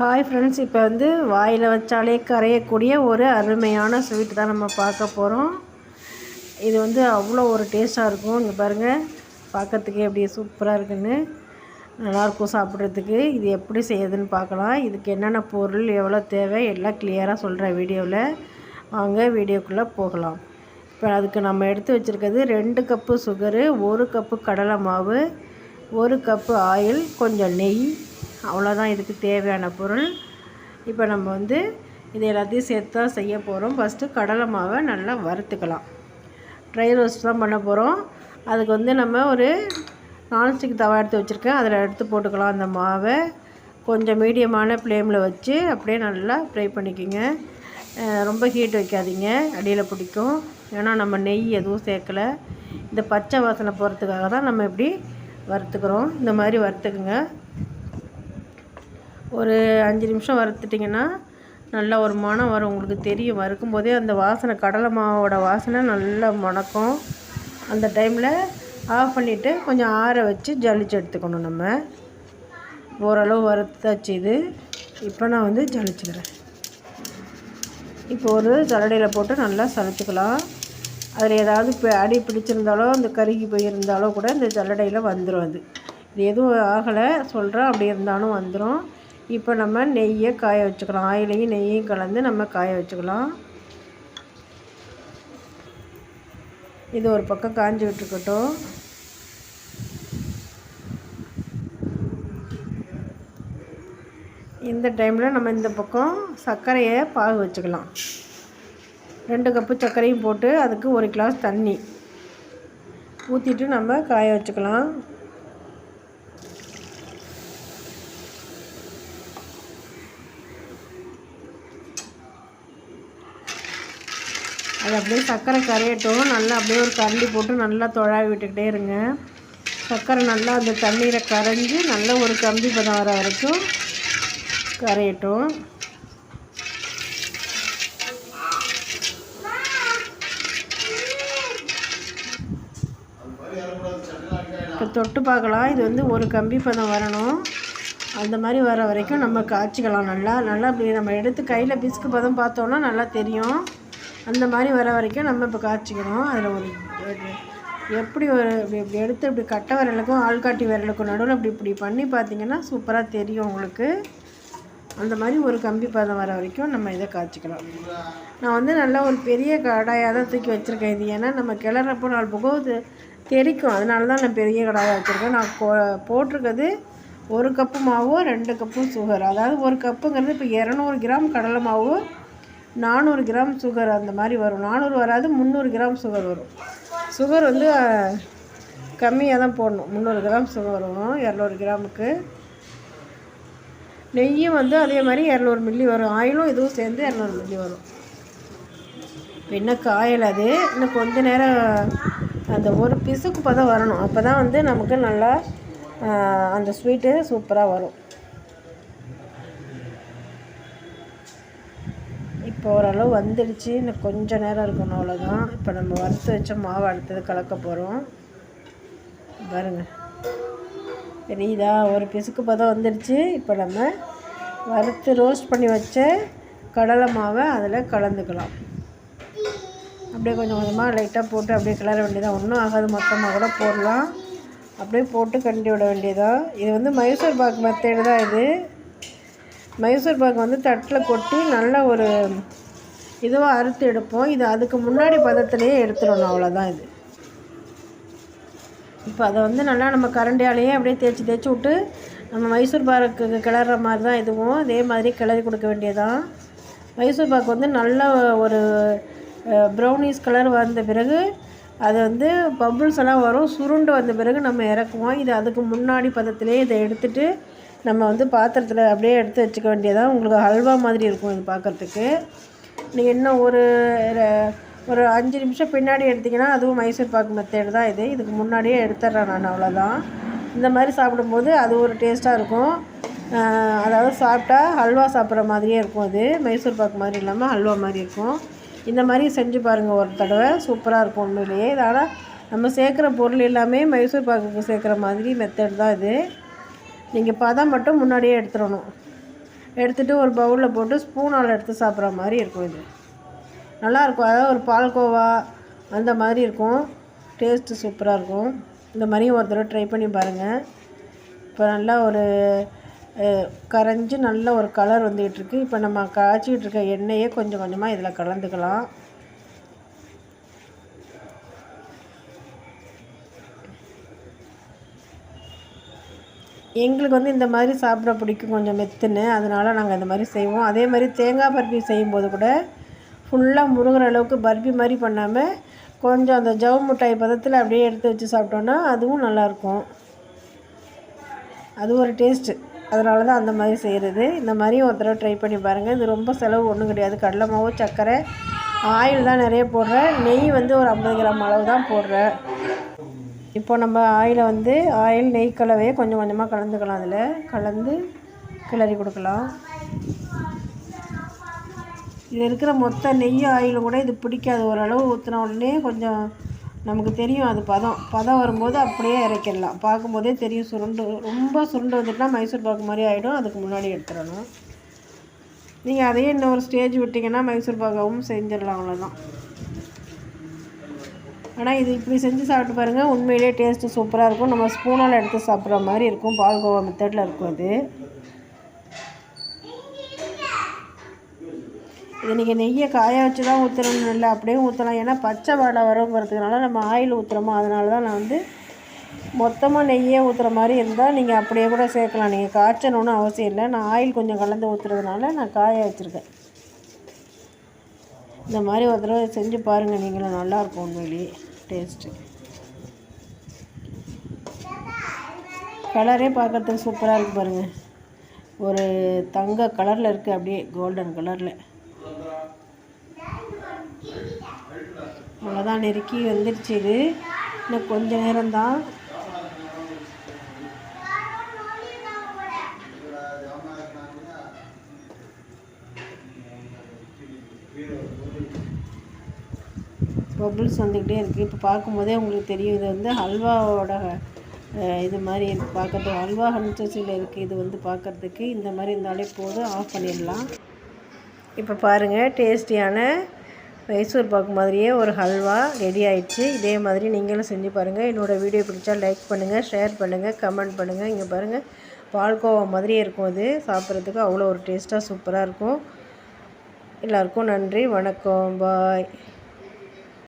Hi friends இப்போ வந்து வாயில் வச்சாலே கரையக்கூடிய ஒரு அருமையான ஸ்வீட் தான் நம்ம பார்க்க போகிறோம் இது வந்து அவ்வளோ ஒரு டேஸ்ட்டாக இருக்கும். இங்கே பாருங்கள் பார்க்கறதுக்கே எப்படி சூப்பராக இருக்குன்னு. நல்லாயிருக்கும் சாப்பிட்றதுக்கு. இது எப்படி செய்யுதுன்னு பார்க்கலாம். இதுக்கு என்னென்ன பொருள் எவ்வளோ தேவை எல்லாம் கிளியராக சொல்கிறேன் வீடியோவில் வாங்க வீடியோக்குள்ளே போகலாம். இப்போ அதுக்கு நம்ம எடுத்து வச்சுருக்கிறது ரெண்டு கப்பு சுகரு ஒரு கப்பு கடலை மாவு ஒரு கப்பு ஆயில் கொஞ்சம் நெய் அவ்வளோதான் இதுக்கு தேவையான பொருள். இப்போ நம்ம வந்து இது எல்லாத்தையும் சேர்த்து தான் செய்ய போகிறோம் ஃபஸ்ட்டு கடலை மாவை நல்லா வறுத்துக்கலாம். ட்ரை ரோஸ்ட் தான் பண்ண போகிறோம் அதுக்கு வந்து நம்ம ஒரு நான்ஸ்டிக் தவா எடுத்து வச்சுருக்கேன். அதில் எடுத்து போட்டுக்கலாம் அந்த மாவை. கொஞ்சம் மீடியமான ஃப்ளேமில் வச்சு அப்படியே நல்லா ஃப்ரை பண்ணிக்கோங்க. ரொம்ப ஹீட் வைக்காதீங்க. அடியில் பிடிக்கும். ஏன்னா நம்ம நெய் எதுவும் சேர்க்கலை. இந்த பச்சை வாசனை போகிறதுக்காக தான் நம்ம இப்படி வறுத்துக்கிறோம். இந்த மாதிரி வறுத்துக்குங்க. ஒரு அஞ்சு நிமிஷம் வறுத்துட்டிங்கன்னா நல்லா ஒரு மணம் வரும். உங்களுக்கு தெரியும். வறுக்கும் போதே அந்த வாசனை கடலை மாவோட வாசனை நல்லா மணக்கும். அந்த டைமில் ஆஃப் பண்ணிவிட்டு கொஞ்சம் ஆற வச்சு ஜலிச்சு எடுத்துக்கணும் நம்ம. ஓரளவு வறுத்தாச்சு இது. இப்போ நான் வந்து ஜலிச்சுக்கிறேன். இப்போ ஒரு ஜல்லடையில் போட்டு நல்லா சலிச்சுக்கலாம். அதில் ஏதாவது இப்போ அடி பிடிச்சிருந்தாலோ அந்த கருகி போயிருந்தாலோ கூட இந்த ஜல்லடையில் வந்துடும் அது. இது எதுவும் ஆகலை. சொல்கிறேன் அப்படி இருந்தாலும் வந்துடும் இப்போ நம்ம நெய்யை காய வச்சுக்கலாம். ஆயிலையும் நெய்யையும் கலந்து நம்ம காய வச்சுக்கலாம். இது ஒரு பக்கம் காஞ்சி விட்டுருக்கட்டும். இந்த டைமில் நம்ம இந்த பக்கம் சர்க்கரையை பாகு வச்சுக்கலாம். ரெண்டு கப்பு சர்க்கரையும் போட்டு அதுக்கு ஒரு கிளாஸ் தண்ணி ஊற்றிட்டு நம்ம காய வச்சுக்கலாம். அது அப்படியே சர்க்கரை கரையட்டும். நல்லா அப்படியே ஒரு கரண்டி போட்டு நல்லா தொழாவி விட்டுக்கிட்டே இருங்க. சர்க்கரை நல்லா அந்த தண்ணீரை கரைஞ்சி நல்லா ஒரு கம்பி பதம் வர வரைக்கும் கரையட்டும். இப்போ தொட்டு பார்க்கலாம். இது வந்து ஒரு கம்பி பதம் வரணும். அந்த மாதிரி வர வரைக்கும் நம்ம காய்ச்சிக்கலாம் நல்லா. நல்லா இப்படி நம்ம எடுத்து கையில் பிஸ்கு பதம் பார்த்தோன்னா நல்லா தெரியும். அந்த மாதிரி வர வரைக்கும் நம்ம இப்போ காய்ச்சிக்கணும் அதில் ஒரு எப்படி ஒரு இப்படி எடுத்து இப்படி கட்டை விரலுக்கும் ஆள்காட்டி விரலுக்கும் நடுவில் இப்படி இப்படி பண்ணி பார்த்தீங்கன்னா சூப்பராக தெரியும் உங்களுக்கு. அந்த மாதிரி ஒரு கம்பி பதம் வர வரைக்கும் நம்ம இதை காய்ச்சிக்கலாம் நான் வந்து நல்லா ஒரு பெரிய கடாயாக தான் தூக்கி வச்சுருக்கேன் இது. ஏன்னா நம்ம கிளறப்போ நாலு பக்கம் இது தெரிக்கும். அதனால தான் நான் பெரிய கடாயாக வச்சுருக்கேன். நான் போட்டிருக்கிறது ஒரு கப்பு மாவோ ரெண்டு கப்பு சுகர் அதாவது ஒரு கப்புங்கிறது இப்போ இரநூறு கிராம் கடலை மாவு நானூறு கிராம் சுகர் அந்த மாதிரி வரும். நானூறு வராது முந்நூறு கிராம் சுகர் வரும். சுகர் வந்து கம்மியாக தான் போடணும். முந்நூறு கிராம் சுகர் வரும் இரநூறு கிராமுக்கு. நெய்யும் வந்து அதே மாதிரி இரநூறு மில்லி வரும். ஆயிலும் இதுவும் சேர்ந்து இரநூறு மில்லி வரும். இப்போ இன்னும் காயலை அது? இன்னும் கொஞ்ச நேரம் அந்த ஒரு பிசுக்கு பதம் வரணும். அப்போ தான் வந்து நமக்கு நல்லா அந்த ஸ்வீட்டு சூப்பராக வரும். இப்போ ஓரளவு வந்துடுச்சு. இன்னும் கொஞ்சம் நேரம் இருக்கணும் அவ்வளோதான் இப்போ நம்ம வறுத்து வச்ச மாவு அடுத்தது கலக்க போகிறோம் பாருங்க. தெரியுதா? ஒரு பிசுக்கு பதம் வந்துடுச்சு. இப்போ நம்ம வறுத்து ரோஸ்ட் பண்ணி வச்ச கடலை மாவை அதில் கலந்துக்கலாம். அப்படியே கொஞ்சம் கொஞ்சமாக லைட்டாக போட்டு அப்படியே கிளற வேண்டியதான் ஒன்றும் ஆகாது. மொத்தமாக கூட போடலாம். அப்படியே போட்டு கண்டி விட வேண்டியதான் இது வந்து மைசூர் பாக் மெத்தேடு தான் இது. மைசூர் பாக் வந்து தட்டில் கொட்டி நல்ல ஒரு இதுவாக அறுத்து எடுப்போம். இது அதுக்கு முன்னாடி பதத்துலேயே எடுத்துடணும். அவ்வளோதான் இது. இப்போ அதை வந்து நல்லா நம்ம கரண்டியாலேயே அப்படியே தேய்ச்சி தேய்ச்சி விட்டு நம்ம மைசூர் பாக்கு கிளற மாதிரி தான் இதுவும் அதே மாதிரி கிளறி கொடுக்க வேண்டியதான் மைசூர் பாக்கு வந்து நல்ல ஒரு ப்ரௌனிஸ் கலர் வந்த பிறகு அது வந்து பபுள்ஸ் எல்லாம் வரும். சுருண்டு வந்த பிறகு நம்ம இறக்குவோம். இது அதுக்கு முன்னாடி பதத்திலே இதை எடுத்துகிட்டு நம்ம வந்து பாத்திரத்தில் அப்படியே எடுத்து வச்சுக்க வேண்டியதான் உங்களுக்கு ஹல்வா மாதிரி இருக்கும் இது பார்க்குறதுக்கு நீங்கள் இன்னும் ஒரு ஒரு அஞ்சு நிமிஷம் பின்னாடி எடுத்திங்கன்னா அதுவும் மைசூர் பாக்கு மெத்தேடு தான் இது. இதுக்கு முன்னாடியே எடுத்துட்றேன் நான் அவ்வளோதான் இந்த மாதிரி சாப்பிடும்போது அது ஒரு டேஸ்ட்டாக இருக்கும். அதாவது சாப்பிட்டா ஹல்வா சாப்பிட்ற மாதிரியே இருக்கும் அது. மைசூர் பாக்கு மாதிரி இல்லாமல் ஹல்வா மாதிரி இருக்கும். இந்த மாதிரி செஞ்சு பாருங்கள் ஒரு தடவை. சூப்பராக இருக்கும் உண்மையிலேயே. ஆனால் நம்ம சேர்க்குற பொருள் எல்லாமே மைசூர் பாக்குக்கு சேர்க்குற மாதிரி மெத்தட் தான் இது. நீங்கள் பதம் மட்டும் முன்னாடியே எடுத்துடணும். எடுத்துகிட்டு ஒரு பவுலில் போட்டு ஸ்பூனால் எடுத்து சாப்பிட்ற மாதிரி இருக்கும் இது. நல்லாயிருக்கும் அதாவது ஒரு பால்கோவா அந்த மாதிரி இருக்கும். டேஸ்ட்டு சூப்பராக இருக்கும். இந்த மாதிரியும் ஒரு தடவை ட்ரை பண்ணி பாருங்கள் இப்போ நல்லா ஒரு கரைஞ்சி நல்ல ஒரு கலர் வந்துகிட்ருக்கு இப்போ நம்ம காய்ச்சிக்கிட்டு இருக்க எண்ணெயே கொஞ்சம் கொஞ்சமாக இதில் கலந்துக்கலாம். எங்களுக்கு வந்து இந்த மாதிரி சாப்பிட பிடிக்கும் கொஞ்சம் மெத்துன்னு அதனால் நாங்கள் இந்த மாதிரி செய்வோம். அதே மாதிரி தேங்காய் பர்பி செய்யும்போது கூட ஃபுல்லாக முருகிற அளவுக்கு பர்பி மாதிரி பண்ணாமல் கொஞ்சம் அந்த ஜவு மிட்டாய் பதத்தில் அப்படியே எடுத்து வச்சு சாப்பிட்டோன்னா அதுவும் நல்லாயிருக்கும் அது ஒரு டேஸ்ட்டு அதனால தான் அந்த மாதிரி செய்கிறது இந்த மாதிரி ஒரு தடவை ட்ரை பண்ணி பாருங்கள் இது ரொம்ப செலவு ஒன்றும் கிடையாது. கடலை மாவு சர்க்கரை ஆயில் தான் நிறைய போடுறேன். நெய் வந்து ஒரு ஐம்பது கிராம் அளவு தான் போடுறேன். இப்போ நம்ம ஆயிலை வந்து ஆயில் நெய் கலவையை கொஞ்சம் கொஞ்சமாக கலந்துக்கலாம் அதில். கலந்து கிளறி கொடுக்கலாம். இது இருக்கிற மொத்த நெய் ஆயிலும் கூட இது பிடிக்காது. ஓரளவு ஊற்றின உடனே கொஞ்சம் நமக்கு தெரியும் அது பதம். பதம் வரும்போது அப்படியே இறக்கிடலாம். பார்க்கும்போதே தெரியும் சுருண்டு. ரொம்ப சுருண்டு வந்துட்டுனா மைசூர் பாக்கு மாதிரி ஆகிடும் அதுக்கு முன்னாடி எடுத்துடணும். நீங்கள் அதையே இன்னொரு ஸ்டேஜ் விட்டிங்கன்னா மைசூர் பாக்காவும் செஞ்சிடலாம் அவ்வளோதான் ஆனால் இது இப்படி செஞ்சு சாப்பிட்டு பாருங்கள் உண்மையிலே டேஸ்ட்டு சூப்பராக இருக்கும். நம்ம ஸ்பூனால் எடுத்து சாப்பிட்ற மாதிரி இருக்கும். பால்கோவா மெத்தடில் இருக்கும் அது. இது நீங்கள் நெய்யை காய வச்சு தான் ஊற்றணும்னு இல்லை. அப்படியே ஊற்றலாம் ஏன்னா பச்சை வாடை வருங்கிறதுனால நம்ம ஆயில் ஊற்றுறோமோ அதனால தான் நான் வந்து மொத்தமாக நெய்யே ஊற்றுற மாதிரி இருந்தால் நீங்கள் அப்படியே கூட சேர்க்கலாம். நீங்கள் காய்ச்சணும்னு அவசியம் இல்லை. நான் ஆயில் கொஞ்சம் கலந்து ஊற்றுறதுனால நான் காய வச்சுருக்கேன். இந்த மாதிரி ஒரு தடவை செஞ்சு பாருங்கள் நீங்களும் நல்லாயிருக்கும் உண்மையிலேயே. டேஸ்ட்டு. கலரே பார்க்குறதுக்கு சூப்பராக இருக்குது பாருங்கள் ஒரு தங்க கலரில் இருக்குது அப்படியே கோல்டன் கலரில். அவ்வளோதான் நெருக்கி வந்துருச்சு இது. இன்னும் கொஞ்சம் நேரம்தான் பபுள்ஸ் வந்துக்கிட்டே இருக்குது இப்போ பார்க்கும்போதே உங்களுக்கு தெரியும் இது வந்து ஹல்வாவோட இது மாதிரி இருக்குது பார்க்கறதுக்கு ஹல்வா கன்சிஸ்டன்சியில் இருக்குது இது வந்து பார்க்கறதுக்கு இந்த மாதிரி இருந்தாலே போதும். ஆஃப் பண்ணிடலாம். இப்போ பாருங்கள் டேஸ்டியான மைசூர் பாக்கு மாதிரியே ஒரு ஹல்வா ரெடி ஆயிடுச்சு. இதே மாதிரி நீங்களும் செஞ்சு பாருங்கள் என்னோடய வீடியோ பிடிச்சா லைக் பண்ணுங்கள் ஷேர் பண்ணுங்கள் கமெண்ட் பண்ணுங்கள் இங்கே பாருங்கள் பால்கோவா மாதிரியே இருக்கும் அது. சாப்பிட்றதுக்கு அவ்வளோ ஒரு டேஸ்ட்டாக சூப்பராக இருக்கும். எல்லாருக்கும் நன்றி. வணக்கம். பாய்